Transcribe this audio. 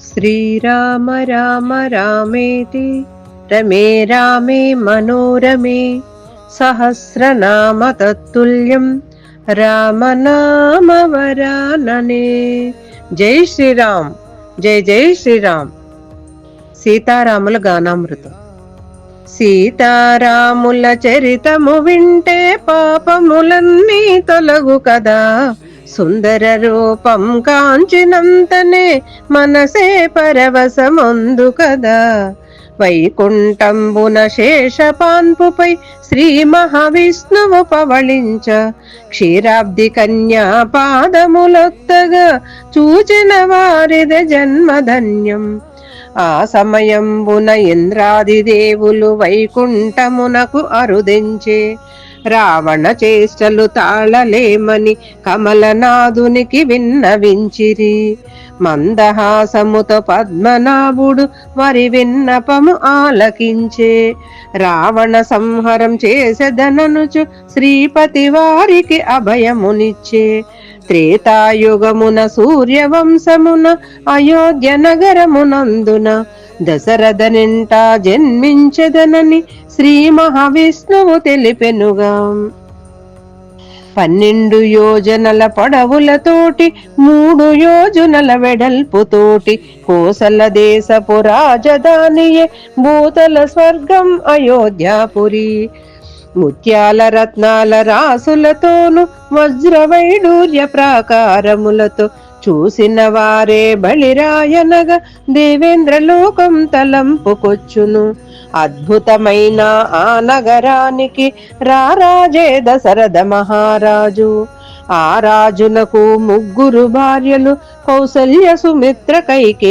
శ్రీరామ రామ రామేతి రమే రామే మనోరమే సహస్రనామ తత్తుల్యం రామనామ జై శ్రీరామ్ జై జై శ్రీరామ్. సీతారాముల గానామృతం. సీతారాముల చరితము వింటే పాపములన్నీ తొలగు కదా. సుందర రూపం కాంచినంతనే మనసే పరవశమందు కదా వైకుంఠంబున శేషపాన్పుపై శ్రీ మహావిష్ణువు పవళించ. క్షీరాబ్ది కన్యా పాదములొత్తగా చూచిన వారిద జన్మధన్యం. ఆ సమయంబున ఇంద్రాది దేవులు వైకుంఠమునకు అరుదించే. రావణ చేష్టలు తాళలేమని కమలనాథునికి విన్నవించిరి. మందహాసముతో పద్మనాభుడు వారి విన్నపము ఆలకించే. రావణ సంహరం చేసెదననుచు శ్రీపతి వారికి అభయమునిచ్చే. త్రేతాయుగమున సూర్యవంశమున అయోధ్య నగరమునందున దశరథనింట జన్మించదనని శ్రీ మహావిష్ణువు తెలిపెనుగా. పన్నెండు యోజనల పొడవులతోటి మూడు యోజనల వెడల్పుతోటి కోసల దేశపు రాజధానియే భూతల స్వర్గం అయోధ్యాపురి. ముత్యాల రత్నాల రాసులతోను వజ్రవైడూర్య ప్రాకారములతో చూసిన వారే బలిరాయనగా దేవేంద్ర లోకం తలంపుకొచ్చును. అద్భుతమైన ఆ నగరానికి రారాజే దశరథ మహారాజు. ఆ రాజునకు ముగ్గురు భార్యలు కౌసల్య సుమిత్ర కైకి